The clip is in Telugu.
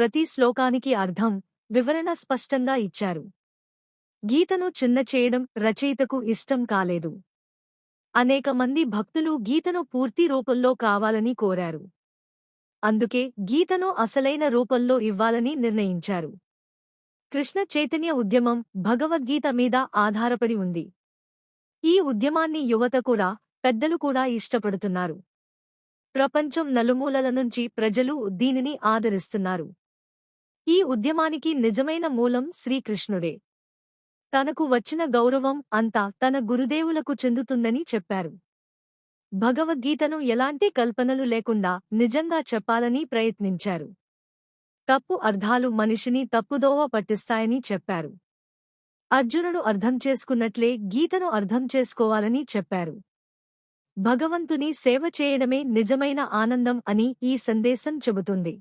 ప్రతి శ్లోకానికి అర్థం వివరణ స్పష్టంగా ఇచ్చారు. గీతను చిన్న చేయడం రచయితకు ఇష్టం కాలేదు. అనేక మంది భక్తులు గీతను పూర్తి రూపంలో కావాలని కోరారు. అందుకే గీతను అసలైన రూపంలో ఇవ్వాలని నిర్ణయించారు. కృష్ణ చైతన్య ఉద్యమం భగవద్గీత మీద ఆధారపడి ఉంది. ఈ ఉద్యమాన్ని యువత కూడా పెద్దలు కూడా ఇష్టపడుతున్నారు. ప్రపంచం నలుమూలల నుంచి ప్రజలు దీనిని ఆదరిస్తున్నారు. ఈ ఉద్యమానికి నిజమైన మూలం శ్రీకృష్ణుడే. తనకు వచ్చిన గౌరవం అంతా తన గురుదేవులకు చెందుతుందని చెప్పారు. భగవద్గీతను ఎలాంటి కల్పనలు లేకుండా నిజంగా చెప్పాలని ప్రయత్నించారు. తప్పు అర్థాలు మనిషిని తప్పుదోవ పట్టిస్తాయని చెప్పారు. అర్జునుడు అర్థం చేసుకున్నట్లే గీతను అర్థం చేసుకోవాలని చెప్పారు. భగవంతుని సేవ చేయడమే నిజమైన ఆనందం అని ఈ సందేశం చెబుతుంది.